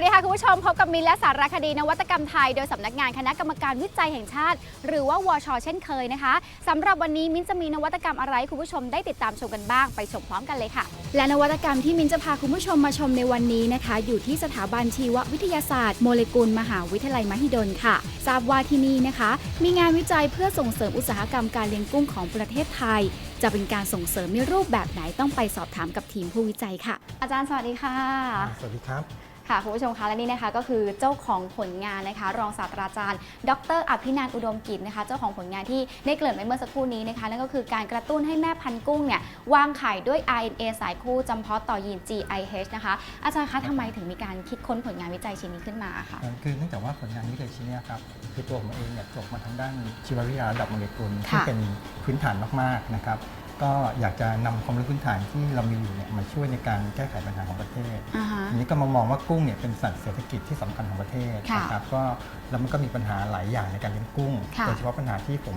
วัสดีค่ะ คุณผู้ชม พบกับมินและสารคดีนวัตกรรมไทย โดยสำนักงานคณะกรรมการวิจัยแห่งชาติ หรือว่าวช เช่นเคยนะคะสำหรับวันนี้มินจะมีนวัตกรรมอะไรให้คุณผู้ชมได้ติดตามชมกันบ้างไปชมพร้อมกันเลยค่ะ และนวัตกรรมที่มินจะพาคุณผู้ชมมาชมในวันนี้นะคะ อยู่ที่สถาบันชีววิทยาศาสตร์โมเลกุลมหาวิทยาลัยมหิดลค่ะ ทราบว่าที่นี่นะคะ มีงานวิจัยเพื่อส่งเสริมอุตสาหกรรมการเลี้ยงกุ้งของประเทศไทย จะเป็นการส่งเสริมในรูปแบบไหนต้องไปสอบถามกับทีมผู้วิจัยค่ะ อาจารย์สวัสดีค่ะ สวัสดีครับ ค่ะคุณผู้ชมคะและนี่นะคะก็คือเจ้าของผลงานนะคะ รองศาสตราจารย์ ดร อภินันท์อุดมกิจนะคะ เจ้าของผลงานที่ได้เกริ่นไว้เมื่อสักครู่นี้นะคะนั่นก็คือการกระตุ้นให้แม่พันธุ์กุ้งเนี่ยวางไข่ด้วย RNA สายคู่จำเพาะต่อยีน GIH นะคะ อาจารย์คะทำไมถึงมีการคิดค้นผลงานวิจัยชิ้นนี้ขึ้นมาคะคือเนื่องจากว่าผลงานวิจัยชิ้นเนี้ยครับคือตัวผมเองเนี่ยจบมาทางด้านชีววิทยาระดับโมเลกุลค่ะที่เป็นพื้นฐานมากๆนะครับ ก็อยากจะนำความรู้พื้นฐานที่เรามีอยู่เนี่ยมาช่วยในการแก้ไขปัญหาของประเทศ อ่าฮะ ทีนี้ก็มามองว่ากุ้งเนี่ยเป็นสัตว์เศรษฐกิจที่สำคัญของประเทศค่ะนะครับก็แล้วมันก็มีปัญหาหลายอย่างในการเลี้ยงกุ้งค่ะโดยเฉพาะปัญหาที่ผม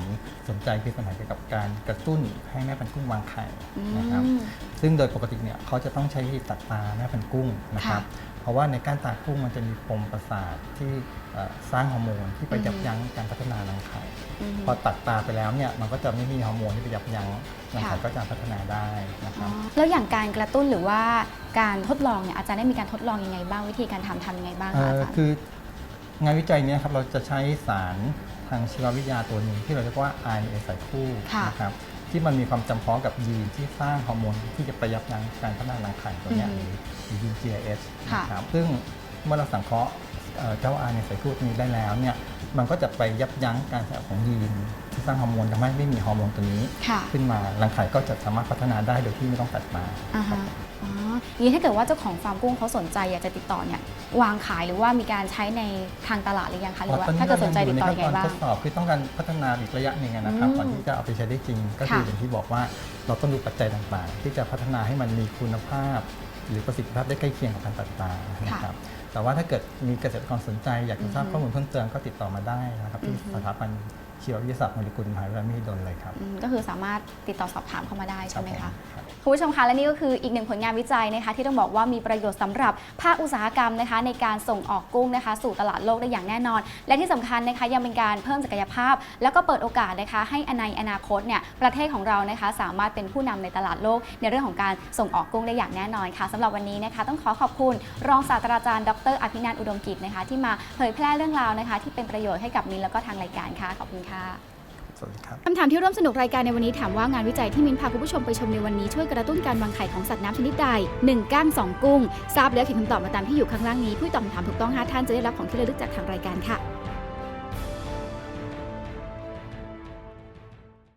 สนใจคือปัญหาเกี่ยวกับการกระตุ้นให้แม่พันธุ์กุ้งวางไข่อืนะครับม ซึ่งโดยปกติเนี่ยเขาจะต้องใช้วิธีตัดตาแม่พันธุ์กุ้งนะครับเพราะว่าในก้านตากุ้งมันจะมีปมประสาทที่เอ่อสร้างฮอร์โมนที่ไปยับยั้งการพัฒนารังไข่อืมพอตัดตาไปแล้วเนี่ยมันก็จะไม่มีฮอร์โมนที่ไปยับยั้งรังไข่ค่ะก็จะพัฒนาได้นะคอ๋รัอบแล้วอย่างการกระตุ้นหรือว่าการทดลองเนี่ยอาจารย์ได้มีการทดลองยังไงบ้างวิธีการทำทำยังไงบ้างเอ่คะอาอจารย์คืองานวิจัยเนี้ครับเราจะใช้สารทางชีววิทยาตัวหนึ่งที่เราเรียกว่า RNA สายคู่ค่ะนะครับ ที่มันมีความจำเพาะกับยีนที่สร้างฮอร์โมนที่จะไปยับยั้งการพัฒนารังไข่ตัวเนี้ยอืหมรือยีน GIS ค่ะนะครับซึ่งเมื่อเราสังเคราะห์เอ่อเจ้า RNA สายคู่ตัวนี้ได้แล้วเนี่ยมันก็จะไปยับยั้งการสร้างของยีนที่สร้างฮอร์โมนทำให้ไม่มีฮอร์โมนตัวนี้ค่ะขึ้นมารังไข่ก็จะสามารถพัฒนาได้โดยที่ไม่ต้องตัดมา อ่าครัฮะบอ๋ออย่างนี้ถ้าเกิดว่าเจ้าของฟาร์มกุ้งเขาสนใจอยากจะติดต่อเนี่ยวางขายหรือว่ามีการใช้ในทางตลาดหรือยังคะหรือว่าตอนนี้ถ้าเกิดสนใจติดต่อยังไงเราบ้างทดสอบคือต้องการพัฒนาอีกระยะหนึ่งอะนะครับอืมก่อนที่จะเอาไปใช้ได้จริง ก็คือค่ะอย่างที่บอกว่าเราต้องดูปัจจัยต่างๆ ที่จะพัฒนาให้มันมีคุณภาพ หรือประสิทธิภาพได้ใกล้เคียงกับการตัดตานะครับแต่ว่าถ้าเกิดมีเกษตรกรสนใจอยากจะทราบอืมข้อมูลเพิ่มเติมก็ติดต่อมาได้นะครับที่อืมสถาบัน ชีววิทยาศาสตร์โมเลกุลมหาวิทยาลัยมหิดลเลยครับ อืมก็คือสามารถติดต่อสอบถามเข้ามาได้ใช่ไหมครัคะบผมครับคุณผู้ชมคะและนี่ก็คืออีกหนึ่งผลงานวิจัยนะคะที่ต้องบอกว่ามีประโยชน์สำหรับภาคอุตสาหกรรมนะคะ ในการส่งออกกุ้งนะคะ สู่ตลาดโลกได้อย่างแน่นอน และที่สำคัญนะคะยังเป็นการเพิ่มศักยภาพ แล้วก็เปิดโอกาสนะคะ ให้ในอนาคตเนี่ยประเทศของเรานะคะ สามารถเป็นผู้นำในตลาดโลก ในเรื่องของการส่งออกกุ้งได้อย่างแน่นอนค่ะสำหรับวันนี้นะคะ ต้องขอขอบคุณรองศาสตราจารย์ดรอภินันท์อุดมกิจนะคะ ที่มาเผยแพร่เรื่องราวนะคะ ที่เป็นประโยชน์ให้กับมินแล้วก็ทางรายการค่ะขอบคุณค่ะสวัสดีครับคำถามที่ร่วมสนุกรายการในวันนี้ถามว่างานวิจัยที่มินพาคุณผู้ชมไปชมในวันนี้ช่วยกระตุ้นการวางไข่ของสัตว์น้ำชนิดใด 1 ก้าง 2 กุ้ง ทราบแล้วเขียนคำตอบมาตามที่อยู่ข้างล่างนี้ ผู้ตอบคำถามถูกต้อง 5 ท่านจะได้รับของที่ระลึกจากทางรายการค่ะ